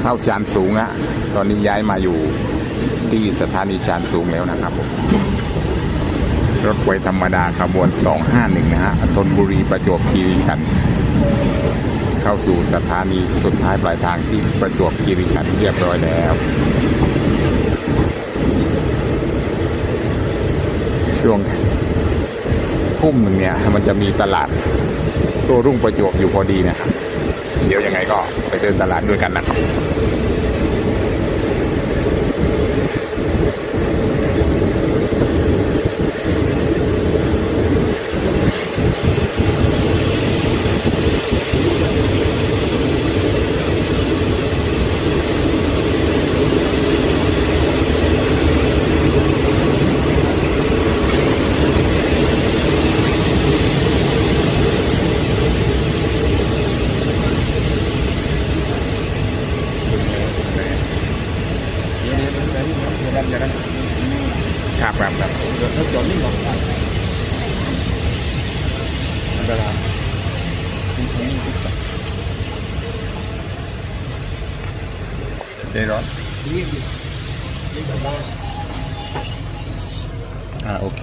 เข้าชานสูงอะตอนนี้ย้ายมาอยู่ที่สถานีชานสูงแล้วนะครับผมรถไฟธรรมดาขบวน 251 นะฮะธนบุรีประจวบคีรีขันธ์เข้าสู่สถานีสุดท้ายปลายทางที่ประจวบคีรีขันธ์เรียบร้อยแล้ว ช่วงทุ่มหนึ่งเนี่ย มันจะมีตลาดตัวรุ่งประจวบอยู่พอดีนะครับ เดี๋ยวยังไงก็ไปเดินตลาดด้วยกันนะครับ เดี๋ยวเดี๋ยวเดี๋ ยวเดี๋ยวเดี๋ยวเดี๋ยวเดี๋ยวครับครับครับเดี๋ยวถ้าจอดนิ่งก่อนอันตรายคุณคนนี้ติดกับเดี๋ยวร้อนนี่นี่แบบว่าอ่าโอเค